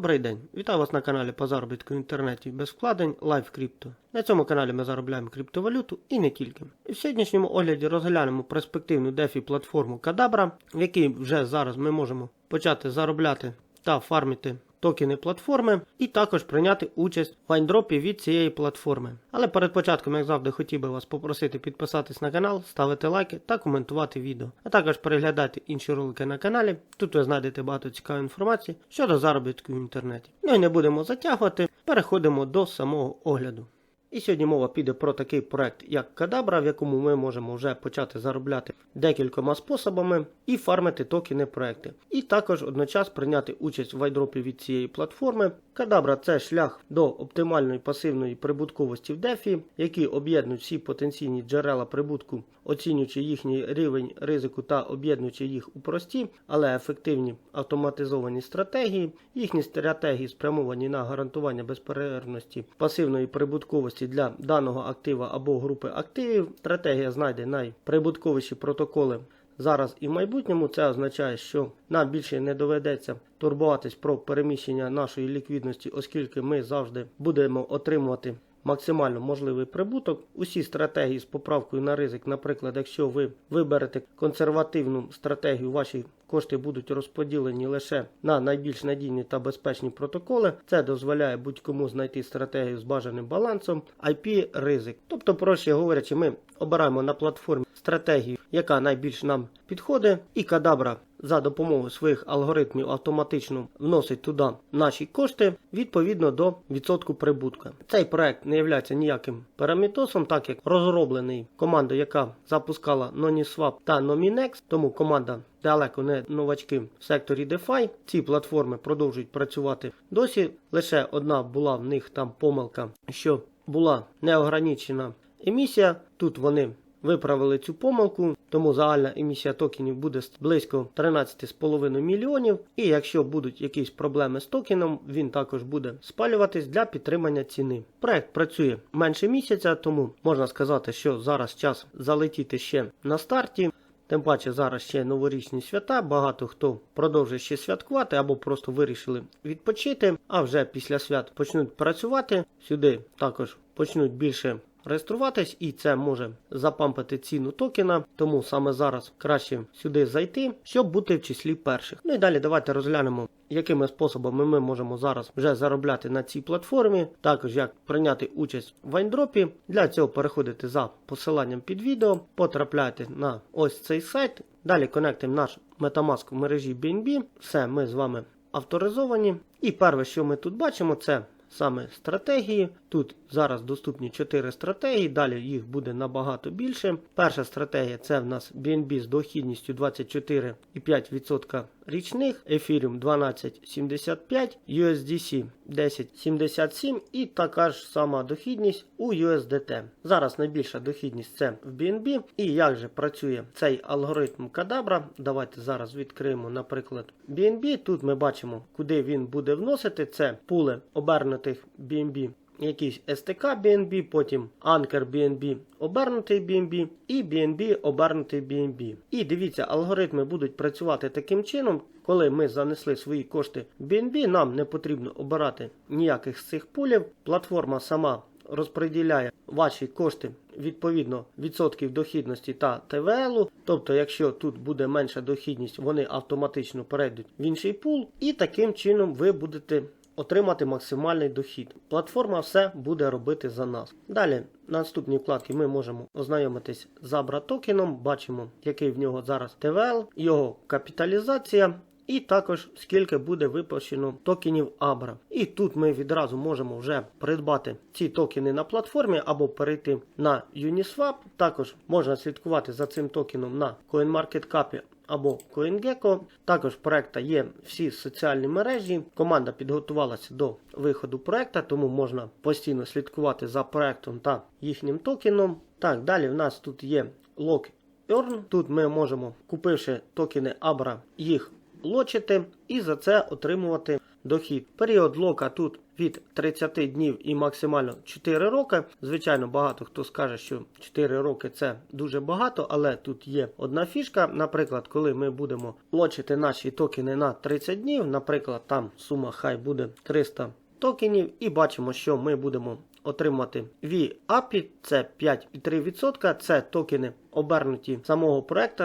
Добрий день! Вітаю вас на каналі по заробітку в інтернеті без вкладень Live Crypto. На цьому каналі ми заробляємо криптовалюту і не тільки. І в сьогоднішньому огляді розглянемо перспективну DeFi платформу Kadabra, в якій вже зараз ми можемо почати заробляти та фармити токени платформи, і також прийняти участь в айндропі від цієї платформи. Але перед початком, як завжди, хотів би вас попросити підписатись на канал, ставити лайки та коментувати відео, а також переглядати інші ролики на каналі. Тут ви знайдете багато цікавої інформації щодо заробітку в інтернеті. Ну і не будемо затягувати, переходимо до самого огляду. І сьогодні мова піде про такий проект, як Кадабра, в якому ми можемо вже почати заробляти декількома способами і фармити токени проекти. І також одночасно прийняти участь в айдропі від цієї платформи. Кадабра це шлях до оптимальної пасивної прибутковості в DeFi, які об'єднують всі потенційні джерела прибутку, оцінюючи їхній рівень ризику та об'єднуючи їх у прості, але ефективні автоматизовані стратегії. Їхні стратегії спрямовані на гарантування безперервності пасивної прибутковості для даного актива або групи активів. Стратегія знайде найприбутковіші протоколи. Зараз і в майбутньому це означає, що нам більше не доведеться турбуватись про переміщення нашої ліквідності, оскільки ми завжди будемо отримувати максимально можливий прибуток. Усі стратегії з поправкою на ризик, наприклад, якщо ви виберете консервативну стратегію, ваші кошти будуть розподілені лише на найбільш надійні та безпечні протоколи. Це дозволяє будь-кому знайти стратегію з бажаним балансом, IP ризик. Тобто, проще говорячи, ми обираємо на платформі стратегію, яка найбільш нам підходить, і кадабра за допомогою своїх алгоритмів автоматично вносить туди наші кошти відповідно до відсотку прибутку. Цей проект не є ніяким парамітосом, так як розроблений командою, яка запускала NoniSwap та Nominex, тому команда далеко не новачки в секторі DeFi. Ці платформи продовжують працювати досі. Лише одна була в них там помилка, що була неограничена емісія. Тут вони виправили цю помилку, тому загальна емісія токенів буде близько 13,5 мільйонів. І якщо будуть якісь проблеми з токеном, він також буде спалюватись для підтримання ціни. Проект працює менше місяця, тому можна сказати, що зараз час залетіти ще на старті. Тим паче зараз ще новорічні свята, багато хто продовжує ще святкувати або просто вирішили відпочити, а вже після свят почнуть працювати. Сюди також почнуть більше реєструватись, і це може запампити ціну токена, тому саме зараз краще сюди зайти, щоб бути в числі перших. Ну і далі давайте розглянемо, якими способами ми можемо зараз вже заробляти на цій платформі, також як прийняти участь в айндропі. Для цього переходите за посиланням під відео, потрапляйте на ось цей сайт. Далі конектимо наш Metamask в мережі BNB. Все, ми з вами авторизовані. І перше, що ми тут бачимо, це саме стратегії. Тут зараз доступні 4 стратегії, далі їх буде набагато більше. Перша стратегія це в нас BNB з дохідністю 24,5% річних, Ethereum 12,75, USDC 10,77 і така ж сама дохідність у USDT. Зараз найбільша дохідність це в BNB. І як же працює цей алгоритм Кадабра? Давайте зараз відкриємо, наприклад, BNB. Тут ми бачимо, куди він буде вносити. Це пули обернутих BNB якийсь STK BNB, потім Anchor BNB обернутий BNB і BNB обернутий BNB. І дивіться, алгоритми будуть працювати таким чином, коли ми занесли свої кошти в BNB, нам не потрібно обирати ніяких з цих пулів. Платформа сама розподіляє ваші кошти відповідно відсотків дохідності та ТВЛ. Тобто, якщо тут буде менша дохідність, вони автоматично перейдуть в інший пул, і таким чином ви будете отримати максимальний дохід. Платформа все буде робити за нас. Далі, на наступній вкладці ми можемо ознайомитись з Abra токеном, бачимо, який в нього зараз ТВЛ, його капіталізація. І також скільки буде випущено токенів Abra. І тут ми відразу можемо вже придбати ці токени на платформі або перейти на Uniswap. Також можна слідкувати за цим токеном на CoinMarketCap або CoinGecko. Також в проекта є всі соціальні мережі. Команда підготувалася до виходу проекта, тому можна постійно слідкувати за проектом та їхнім токеном. Так, далі в нас тут є Lock Earn. Тут ми можемо, купивши токени Abra, їх лочити і за це отримувати дохід. Період лока тут від 30 днів і максимально 4 роки. Звичайно, багато хто скаже, що 4 роки це дуже багато, але тут є одна фішка. Наприклад, коли ми будемо лочити наші токени на 30 днів, наприклад, там сума хай буде 300 токенів, і бачимо, що ми будемо отримати в API, це 5,3%, це токени обернуті самого проекту,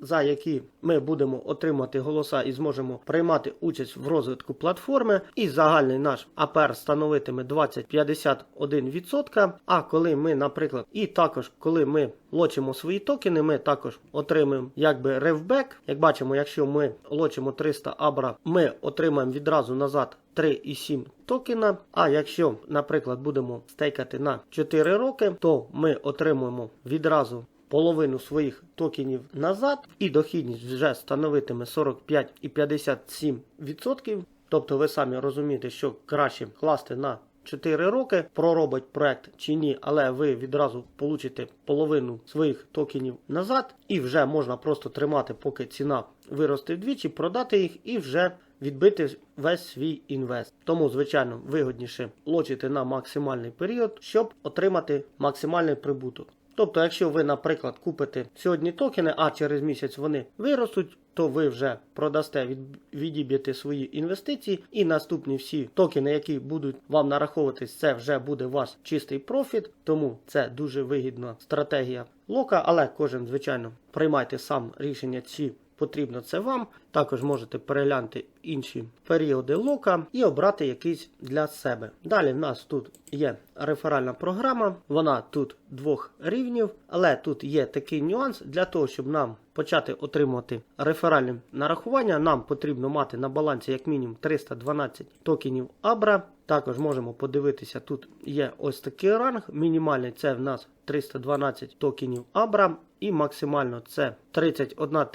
за які ми будемо отримати голоса і зможемо приймати участь в розвитку платформи. І загальний наш АПР становитиме 20-51%. А коли ми, наприклад, і також коли ми лочимо свої токени, ми також отримаємо якби ревбек. Як бачимо, якщо ми лочимо 300 абра, ми отримаємо відразу назад 3,7 токена. А якщо, наприклад, будемо стейкати на 4 роки, то ми отримуємо відразу половину своїх токенів назад, і дохідність вже становитиме 45,57%. Тобто ви самі розумієте, що краще класти на 4 роки, проробить проект чи ні, але ви відразу получите половину своїх токенів назад, і вже можна просто тримати, поки ціна виросте вдвічі, продати їх і вже відбити весь свій інвест. Тому, звичайно, вигодніше лочити на максимальний період, щоб отримати максимальний прибуток. Тобто, якщо ви, наприклад, купите сьогодні токени, а через місяць вони виростуть, то ви вже продасте, від, відіб'єте свої інвестиції, і наступні всі токени, які будуть вам нараховуватись, це вже буде ваш чистий профіт. Тому це дуже вигідна стратегія лока, але кожен, звичайно, приймайте сам рішення, чи потрібно це вам. Також можете переглянути інші періоди лока і обрати якийсь для себе. Далі в нас тут є реферальна програма, вона тут двох рівнів, але тут є такий нюанс для того, щоб нам почати отримувати реферальні нарахування. Нам потрібно мати на балансі як мінімум 312 токенів Абра. Також можемо подивитися, тут є ось такий ранг. Мінімальний це в нас 312 токенів Абра. І максимально це 31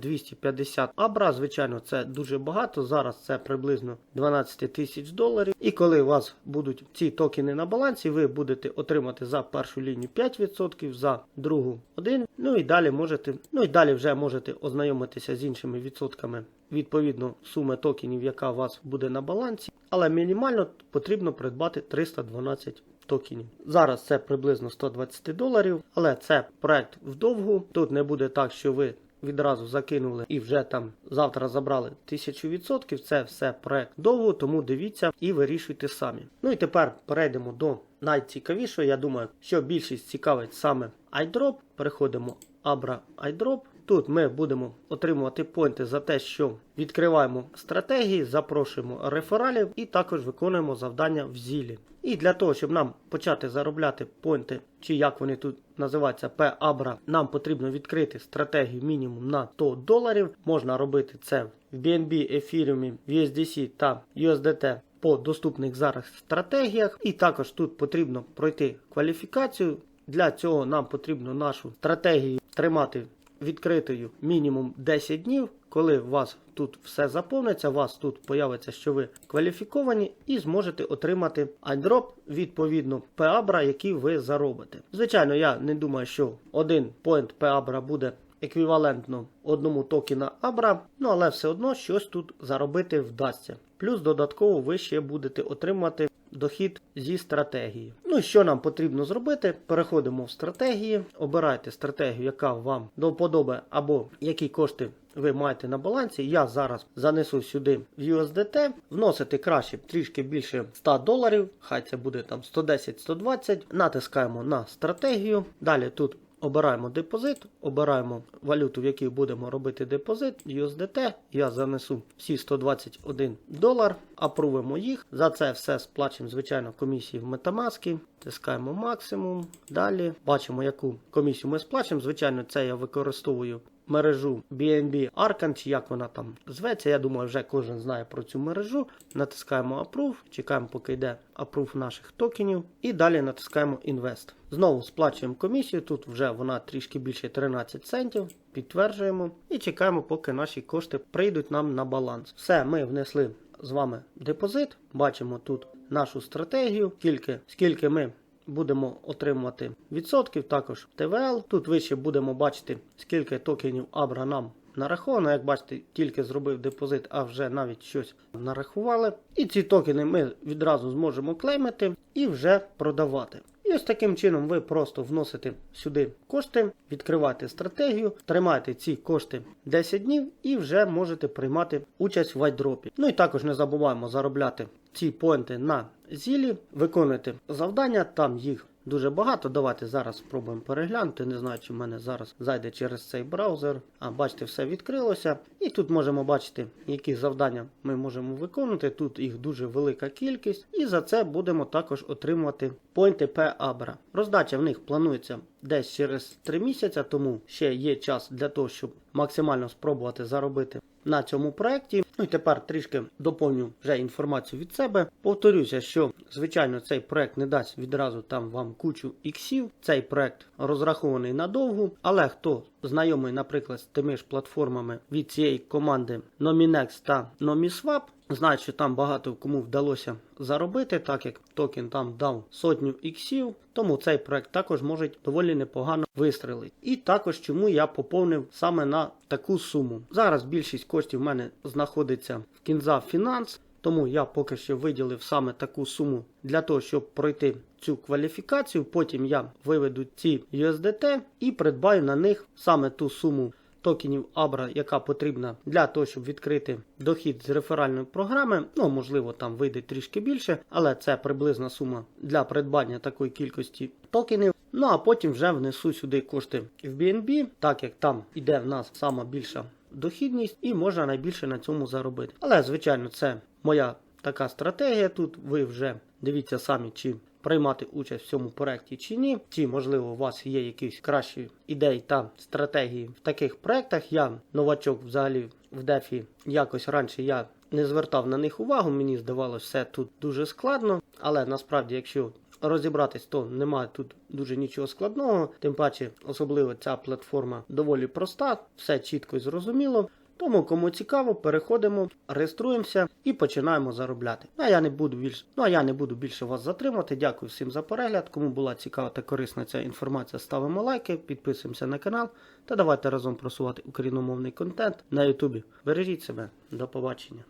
250 Абра. Звичайно, це дуже багато. Зараз це приблизно 12 тисяч доларів. І коли у вас будуть ці токени на балансі, ви будете отримати за першу лінію 5%, за другу 1%. Ну і далі можете, ну і далі вже можете ознайомитися з іншими відсотками відповідно суми токенів, яка у вас буде на балансі. Але мінімально потрібно придбати 312 токенів. Зараз це приблизно 120 доларів, але це проект вдовгу. Тут не буде так, що ви відразу закинули і вже там завтра забрали 1000%. Це все проект довго, тому дивіться і вирішуйте самі. Ну і тепер перейдемо до найцікавішого. Я думаю, що більшість цікавить саме iDrop. Переходимо Abra iDrop. Тут ми будемо отримувати поінти за те, що відкриваємо стратегії, запрошуємо рефералів і також виконуємо завдання в зілі. І для того, щоб нам почати заробляти поінти, чи як вони тут називаються, P-Abra, нам потрібно відкрити стратегію мінімум на 100 доларів. Можна робити це в BNB, Ethereum, USDC та USDT по доступних зараз стратегіях. І також тут потрібно пройти кваліфікацію. Для цього нам потрібно нашу стратегію тримати відкритою мінімум 10 днів. Коли у вас тут все заповниться, у вас тут появиться, що ви кваліфіковані, і зможете отримати iDrop відповідно PABRA, який ви заробите. Звичайно, я не думаю, що один point PABRA буде еквівалентно одному токена Abra, ну але все одно щось тут заробити вдасться. Плюс додатково ви ще будете отримати дохід зі стратегії. Ну і що нам потрібно зробити? Переходимо в стратегії, обирайте стратегію, яка вам до вподоби, або які кошти ви маєте на балансі. Я зараз занесу сюди в USDT, вносити краще трішки більше 100 доларів, хай це буде там 110-120. Натискаємо на стратегію. Далі тут Обираємо депозит, обираємо валюту, в якій будемо робити депозит, USDT. Я занесу всі 121 долар, апрувимо їх. За це все сплачуємо, звичайно, комісії в Metamask. Тискаємо максимум. Далі бачимо, яку комісію ми сплачуємо. Звичайно, це я використовую мережу BNB Arcan, чи як вона там зветься. Я думаю, вже кожен знає про цю мережу. Натискаємо Approve, чекаємо, поки йде Approve наших токенів. І далі натискаємо Invest. Знову сплачуємо комісію. Тут вже вона трішки більше 13 центів. Підтверджуємо і чекаємо, поки наші кошти прийдуть нам на баланс. Все, ми внесли з вами депозит. Бачимо тут нашу стратегію, скільки, скільки ми будемо отримувати відсотків, також ТВЛ. Тут вище будемо бачити, скільки токенів Абра нам нараховано. Як бачите, тільки зробив депозит, а вже навіть щось нарахували. І ці токени ми відразу зможемо клеймити і вже продавати. І ось таким чином ви просто вносите сюди кошти, відкриваєте стратегію, тримаєте ці кошти 10 днів і вже можете приймати участь в вайдропі. Ну і також не забуваємо заробляти ці поінти на зілі, виконуйте завдання, там їх дуже багато. Давайте зараз спробуємо переглянути. Не знаю, чи в мене зараз зайде через цей браузер. А бачите, все відкрилося. І тут можемо бачити, які завдання ми можемо виконувати. Тут їх дуже велика кількість, і за це будемо також отримувати поінти P Abra. Роздача в них планується десь через 3 місяці, тому ще є час для того, щоб максимально спробувати заробити на цьому проєкті. Ну і тепер трішки доповню вже інформацію від себе. Повторюся, що звичайно цей проект не дасть відразу там вам кучу іксів. Цей проект розрахований надовго, але хто знайомий, наприклад, з тими ж платформами від цієї команди Nominex та NomiSwap, Знають, що там багато кому вдалося заробити, так як токен там дав сотню іксів, тому цей проект також може доволі непогано вистрелити. І також чому я поповнив саме на таку суму. Зараз більшість коштів в мене знаходиться в Кінза Фінанс, тому я поки що виділив саме таку суму для того, щоб пройти цю кваліфікацію. Потім я виведу ці USDT і придбаю на них саме ту суму токенів Abra, яка потрібна для того, щоб відкрити дохід з реферальної програми. Ну, можливо, там вийде трішки більше, але це приблизна сума для придбання такої кількості токенів. Ну а потім вже внесу сюди кошти в BNB, так як там іде в нас сама більша дохідність, і можна найбільше на цьому заробити. Але, звичайно, це моя така стратегія. Тут ви вже дивіться самі, чи приймати участь в цьому проєкті чи ні. Чи, можливо, у вас є якісь кращі ідеї та стратегії в таких проєктах. Я новачок взагалі в дефі якось раніше я не звертав на них увагу. Мені здавалося, все тут дуже складно, але насправді, якщо розібратись, то немає тут дуже нічого складного. Тим паче, особливо ця платформа доволі проста, все чітко і зрозуміло. Тому, кому цікаво, переходимо, реєструємося і починаємо заробляти. Ну, а я не буду більше, ну а я не буду більше вас затримати. Дякую всім за перегляд. Кому була цікава та корисна ця інформація, ставимо лайки, підписуємося на канал та давайте разом просувати україномовний контент на Ютубі. Бережіть себе, до побачення.